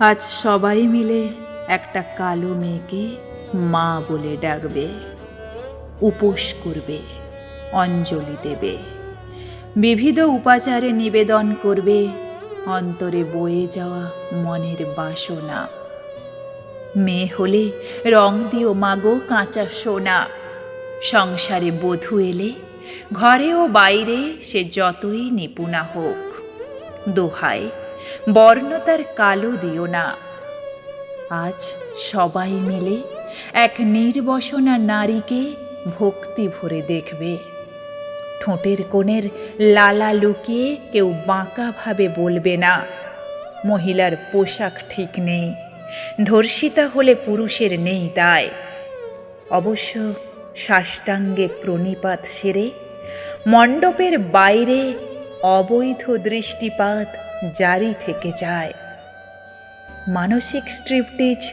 আজ সবাই মিলে একটা কালো মেয়েকে মা বলে ডাকবে, উপোস করবে, অঞ্জলি দেবে। বিবিধ উপাচারে নিবেদন করবে, অন্তরে বয়ে যাওয়া মনের বাসনা। মেয়ে হলে রং দিও মাগো কাঁচা সোনা। সংসারে বধূ এলে ঘরে ও বাইরে সে যতই নিপুণা হোক। দোহায় বর্ণ তার কালো দিও না। আজ সবাই মিলে এক নির্বসনা নারীকে ভক্তি ভরে দেখবে। ঠোঁটের কোণের লালা লুকিয়ে কেউ বাঁকাভাবে বলবে না, মহিলার পোশাক ঠিক নেই, ধর্ষিতা হলে পুরুষের নেই দায় অবশ্য সাষ্টাঙ্গে প্রণিপাত সেরে মণ্ডপের বাইরে অবৈধ দৃষ্টিপাত জারি থেকে যায়। মানসিক স্ট্রিপটিজ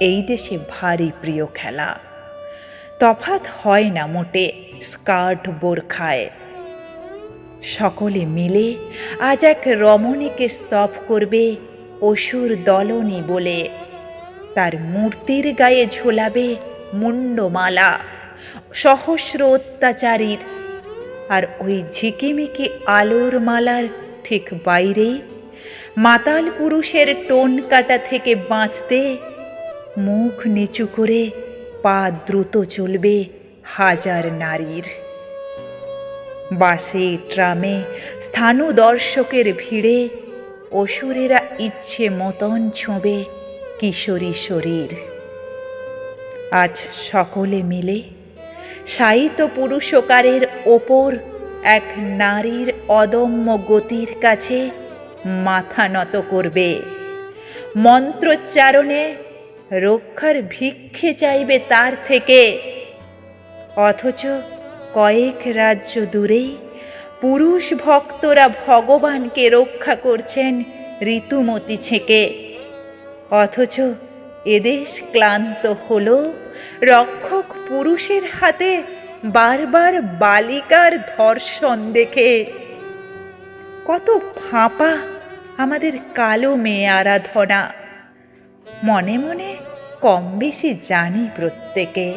এই দেশে ভারী প্রিয় খেলা। তফাত হয় না মোটে, স্কার্ট বোরখায়। সকলে মিলে আজ এক রমণীকে স্তব করবে অসুর দলনী বলে। তার মূর্তির গায়ে ঝোলাবে মুন্ডমালা, সহস্র অত্যাচারীর। আর ওই ঝিকিমিকি আলোর মালার ঠিক বাইরে, মাতাল পুরুষের টোন কাটা থেকে বাঁচতে, মুখ নিচু করে পা দ্রুত চলবে হাজার নারীর। বাসে, ট্রামে স্থানু দর্শকের ভিড়ে অসুরেরা ইচ্ছে মতন ছোঁবে কিশোরী শরীর। আজ সকলে মিলে সাহিত্য পুরুষকারের ওপর এক নারীর অদম্য গতির কাছে মাথা নত করবে। মন্ত্রোচ্চারণে রক্ষার ভিক্ষে চাইবে তার থেকে। অথচ কয়েক রাজ্য দূরেই পুরুষ ভক্তরা ভগবানকে রক্ষা করছেন ঋতুমতি ছেকে। অথচ এদেশ ক্লান্ত হলো, রক্ষক পুরুষের হাতে বারবার বালিকার ধর্ষণ দেখে। কত ফাঁপা আমাদের কালো মেয়ে আরাধনা। মনে মনে কম বেশি জানি প্রত্যেকে।